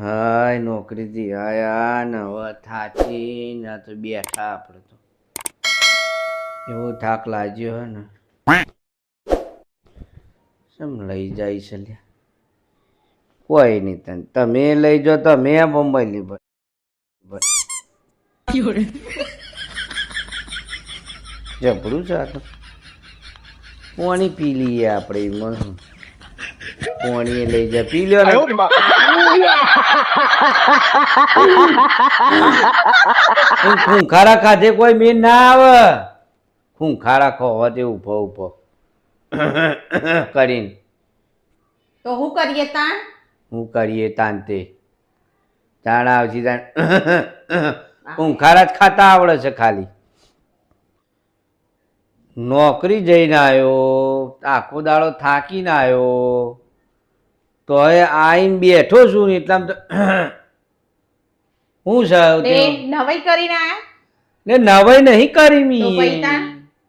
હાય, નોકરીથી આયા ને હવે થાકી ને તો બેઠા આપણે તો. એવો થાક લાગ્યો હે ને. કેમ લઈ જાય છે લ્યા? કોઈ નહીં તને. તમે લઈ જાઓ તમે બોમ્બઈ લી જબરું છે આ તો. પાણી પી લઈએ આપણે એમાં. શું પાણી લઈ જા પી લ્યો ને હું ખૂંખારા ખાધે કોઈ મીન ના આવે ખૂંખારા ખો હોતે ઊભો ઊભો કરીને તો હું કરીએ તાણ? હું કરીએ તાંતે તાણ આવશે તાણ. ખૂંખારા જ ખાતા આવડે છે ખાલી. નોકરી જઈને આવ્યો આખો દાડો થાકીને આવ્યો. તો હવે આઈને બેઠો છું ને એટલામાં તો હું છે તે તે? નવાઈ કરીને આયા? ને નવાઈ નહીં કરી મી.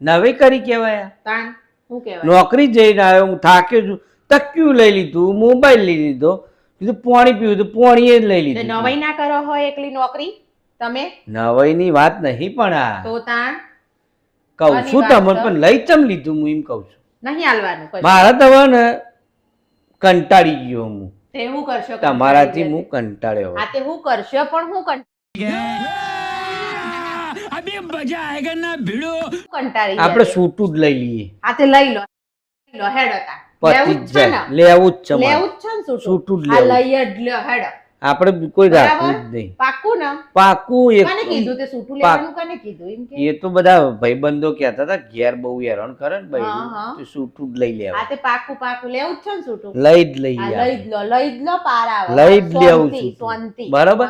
નવાઈ કરી કેવાય તાણ? શું કહેવાય? નોકરી જઈને આવ્યો હું થાક્યો છું. તક્યું લઈ લીધું મોબાઈલ લઈ લીધો. કીધું પાણી પીવું તો પાણી જ લઈ લીધું. નવાઈ ના કરો હોય એકલી નોકરી? તમે? નવાઈ ની વાત નહીં પણ આ. તો તાણ? કહું છું તમને પણ લઈ ચમ લીધું હું એમ કહું છું. નહીં હાલવાનું મારા ને કંટાળી ગયો હું. તે હું કરશો? તમારાથી હું કંટાળ્યો આ તે હું કરશો પણ હું કં- કંટાળી આપણે. સૂટું જ લઈ લઈએ. આ તે લઈ લો. લઈ લો હેડ હતા. લેવું જ જ છે ને? લેવું જ છે લેવું જ છે ને સૂટું? સૂટું જ આ લઈ જ હેડો. આપણે કોઈ રાખવું જ નહીં પાકું ના પાકું એક કીધું તે સૂટું લેવાનું કોને કીધું એમ કે એ તો બધા ભાઈબંધો કહેતા હતા ઘેર બહુ હેરાન કરે ને ભાઈ. તો સૂટું જ લઈ આ તે પાકું પાકું લેવું જ છે ને સૂટું લઈ જ લઈ આ લઈ જ લો લઈ જ લો પાર આવે લઈ જ લેવું છું. શાંતિ, બરાબર?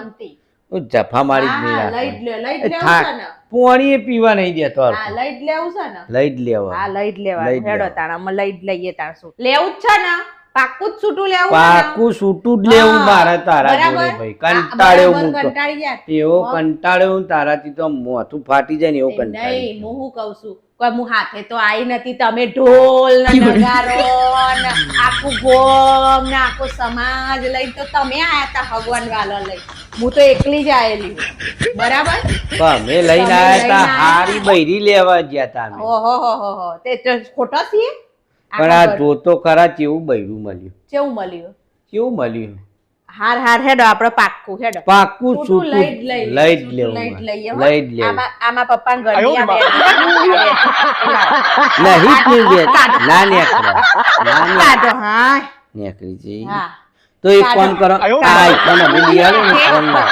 જફા મારી જ નહીં લેવું ને પોણીએ પીવા નહીં દેતો હા લઈ જ લેવું છે ને લઈ જ લેવા હા લઈ જ લેવા હેડો તાણા તાણામાં લઈ જ લઈએ તાણ સૂટ લેવું જ છે ને પાક્કું છૂટું લેવું પાકું સૂટું જ લેવું મારે તારા જોડે ભાઈ. કંટાળ્યો હું તો. કંટાળી જાય એવો કંટાળ્યો હું તારાથી તો મોથું ફાટી જાય ને એવો એમ નહીં હું શું કહું છું? કોઈ હું હાથે તો આઈ નથી. તમે ઢોલ ને નગારો ને આખું ગોમ ને આખો સમાજ લઈ તો તમે આયા તા ભગવાન વાલો લઈ. હું તો એકલી જ આવેલી બરાબર? અમે લઈને આયા લઈને હારી બૈરી લેવા ગયા તા ઓહો હો હો હો. તે તો ખોટો છીએ? પણ આ જોતો ખરા કેવું બૈરું મળ્યું? કેવું મળ્યું? કેવું મળ્યું? હાર હાર હેડો આપણે પાક્કું હેડો. પાક્કું છૂટું લઈ લઈ જ લેવું લઈ જ લેવું. આમાં આમાં પપ્પા ઘરની નહીં નહીં બેઠ ના નેકળો ના ને- કાઢો હા. નેકરી જી તો એક ફોન કરો. આ આઈફોન અમે લઈ આવ્યો ને ફોન ના.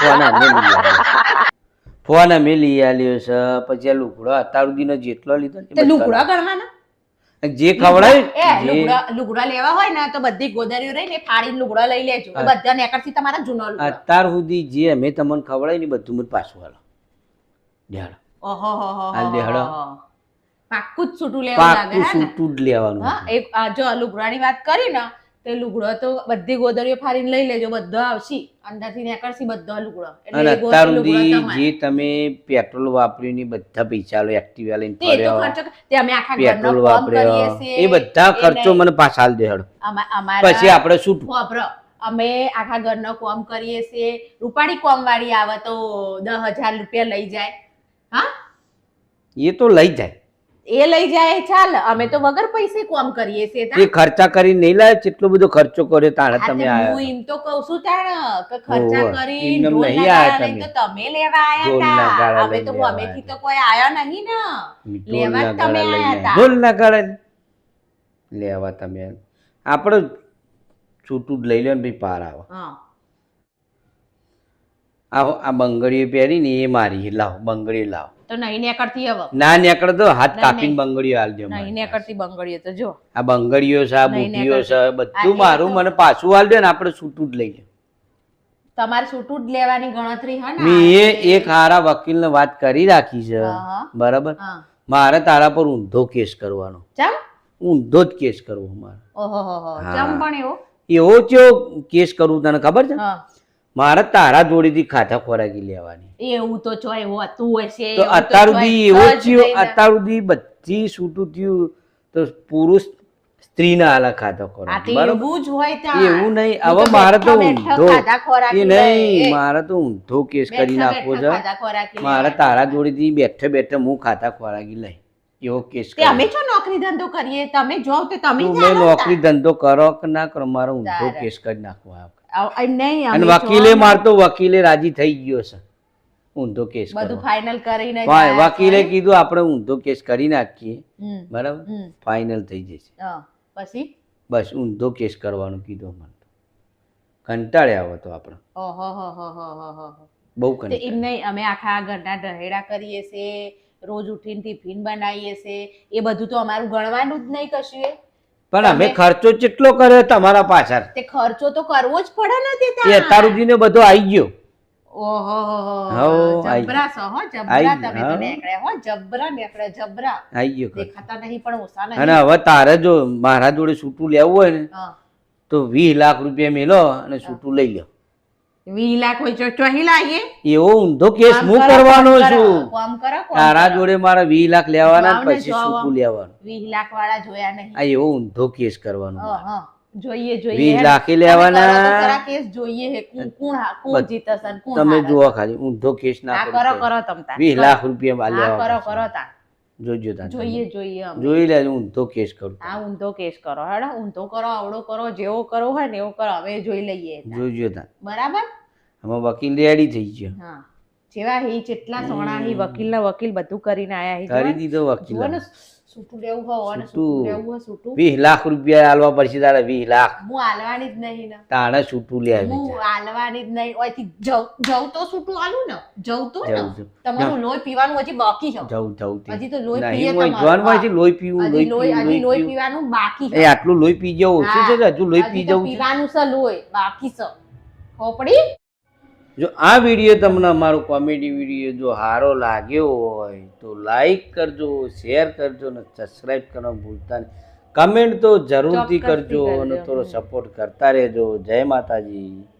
ફોન અમે લઈ આવ્યો. ફોન અમે લઈ આવ્યો છે પછી આ લુગડો અત્યાર સુધીનો જેટલો લીધો ને એ તે બધા લુગડા ગણવાના જે એ ખવડાય જે લુગડા લુગડા લેવા હોય ને તો બધી ગોદરીઓ રહી ને ફાડીને લુગડા લઈ લેજો. તો બધા નેકરથી તમારા જૂનો લુગડો. અત્યાર સુધી જે અમે તમને ખવડાય ને બધું મને પાછું હાલો. દેહાડો. ઓહો હો હો હાલ દે, પાક્કું જ છૂટું લેવા લાગે પાકું હે જ લેવાનું હા એક આ જો લુગડાની વાત કરી ને તે લુગડો તો બધી ગોદરીઓ ફાડીને લઈ લેજો બધો આવશે. અંદરથી નીકળશે બધો લુગડો. એટલે અને અત્યાર સુધી જે તમે પેટ્રોલ વાપર્યું ને બધા પૈસા લો એક્ટિવા લઈને ફર્યો તે અમે આખા પેટ્રોલ વાપર્યો એ બધા ખર્ચો મને પાછા હાલ દેહાડો પછી આપણે શું વાપરો અમે આખા ઘરનો કોમ કરીએ છીએ. રૂપાળી કોમ વાળી આવે તો દસ હજાર રૂપિયા લઈ જાય. હા? એ તો લઈ જાય. એ લઈ જાય ચાલ અમે તો વગર પૈસે કોમ કરીએ છે. એ ખર્ચા કરી નહીં લાવે કેટલો બધો ખર્ચો કર્યો તાણે તમે આયા. હું એમ તો કહું છું તાણ કે ખર્ચા કરી ઢોલ નહીં આયા તમે. તો તમે લેવા આયા તા. નગારા અમે તો અમે થી તો કોઈ આયા નહીં ને. લેવા તમે આયા લઈને. તા. ના નગારા લેવા તમે આપણે છૂટું લઈ લો ને ભાઈ પાર આવે. હા. આ આ બંગડીઓ પહેરીને એ મારી લાવ બંગડી લાવ. તો નહીં નીકળતી હવે? ના નીકળે તો હાથ કાપીને નહીં. બંગડીઓ હાલજો નહીં મારી બંગડીઓ તો જો. આ બંગડીઓ છે આ બુટીઓ છે બધું મારું મને પાછું હાલ દે ને આપણે છૂટું જ લઈ લે તમારે છૂટું જ લેવાની ગણતરી હે ને મેં એક હારા વકીલને વાત કરી રાખી છે. બરાબર? મારે તારા પર ઊંધો કેસ કરવાનો. ચમ? ઊંધો જ કેસ કરવો મારે ઓહો હો. હો ચમ પણ એવો? એવો ચેવો કેસ કરવું તને ખબર છે? મારે તારા જોડેથી ખાધા ખોરાકી લેવાની. એવું તો જો એવું હતું હશે તો અત્યાર સુધી એવો થયો અત્યાર સુધી બધી છૂટું થયું તો પુરુષ સ્ત્રીના આલા ખાધા ખોરાક એવું જ હોય ત્યાં. એવું નહીં હવે મારે તો ઊંધો એ નહીં મારે તો ઊંધો કેસ કરી નાખવો છે. મારે તારા જોડેથી બેઠે બેઠે હું ખાતા ખોરાકી લઈ એવો કેસ તે અમે જો નોકરી ધંધો કરીએ? તમે જોબ તો તમે નોકરી ધંધો કરો કે ના કરો મારો ઊંધો કેસ કરી નાખવા નહીં અને વકીલે મારતો વકીલે રાજી થઈ ગયો છે. ઊંધો કેસ બધું ફાઇનલ કરીને વકીલે કીધું આપણે ઊંધો કેસ કરી નાખીએ. બરાબર? ફાઇનલ થઈ જશે. પછી? બસ ઊંધો કેસ કરવાનું કીધું મને કંટાળે કંટાળ્યા આવો તો આપણે. બહુ તે એમ નહીં અમે આખા ઘરના ઢહેડા કરીએ છે રોજ ઉઠીને ટિફિન બનાવીએ છે. એ બધું તો અમારું ગણવાનું જ નહીં કશું એ. પણ અમે ખર્ચો કેટલો કર્યો તમારા પાછળ? તે ખર્ચો તો કરવો જ પડે ને તે એ તારુજી ને બધો આવી ગયો. ઓહો હો જબરા છો હો જબરા તમે ગયો, તો નેકળે હો. જબરા નેકળે જબરા. આવી ગયો દેખાતા નહીં પણ ઓછા અને હવે તારે જો મારા જોડે છૂટું લેવું હોય ને તો વીસ લાખ રૂપિયા મેલો અને છૂટું લઈ લો વીસ લાખ હોય તો ચોહી લાવીએ એવો? ઊંધો કેસ હું કરવાનો છું. કામ કરો, તારા જોડે મારા વીસ લાખ લેવાના પછી સુકુ લેવાનું? વીસ લાખ વાળા જોયા નહીં. આ એવો ઊંધો કેસ કરવાનો. જોઈએ જોઈએ. વીસ. લાખે લેવાના. તો કેસ જોઈએ કોણ કોણ તમે જોવા જુઓ ખાલી ઊંધો કેસ ના કરો કરો તમ વીસ લાખ રૂપિયા લેવા કરો. કરો તાર. જોજો જોઈએ જોઈએ. જોઈ લેજો ઊંધો કેસ કરું. હા ઊંધો કેસ કરો હેડો ઊંધો કરો આવડો કરો જેવો કરો હોય ને એવો કરો અમે જોઈ લઈએ. જોજો તાર બરાબર? હવે વકીલ રેડી થઈ ગયો. હા. જેવા હી જેટલા સોણા હી વકીલ ના વકીલ બધું કરીને આયા હી કરી દીધો વકીલ સૂટું લેવું હોય ને સૂટું. સૂટું લેવું હોય સૂટું. વીસ લાખ રૂપિયા આલવા પડશે તારે વીસ લાખ. હું આલવાની જ નહીં ને. તાણે છૂટું લે હું આલવાની જ નહીં. ઓયથી જવ જવ તો છૂટું આલું ને. જવ તો ને. તમારું લોહી પીવાનું હજી બાકી છે. જવું જવું હજી તો લોહી પીએ તમારું. લોહી પીવું હજી લોહી લોહી પીવું લોહી લોહી પીવાનું બાકી એ છે આટલું લોહી પી જવું શું છે? હજુ લોહી પી જવું પીવાનું છે લોહી. બાકી છે. ખોપડી જો આ વીડિયો તમને અમારો કોમેડી વીડિયો જો સારો લાગ્યો હોય તો લાઈક કરજો શેર કરજો અને સબસ્ક્રાઈબ કરવાનું ભૂલતા નહીં. કમેન્ટ તો જરૂરથી કરજો અને થોડો સપોર્ટ કરતા રહેજો. જય માતાજી.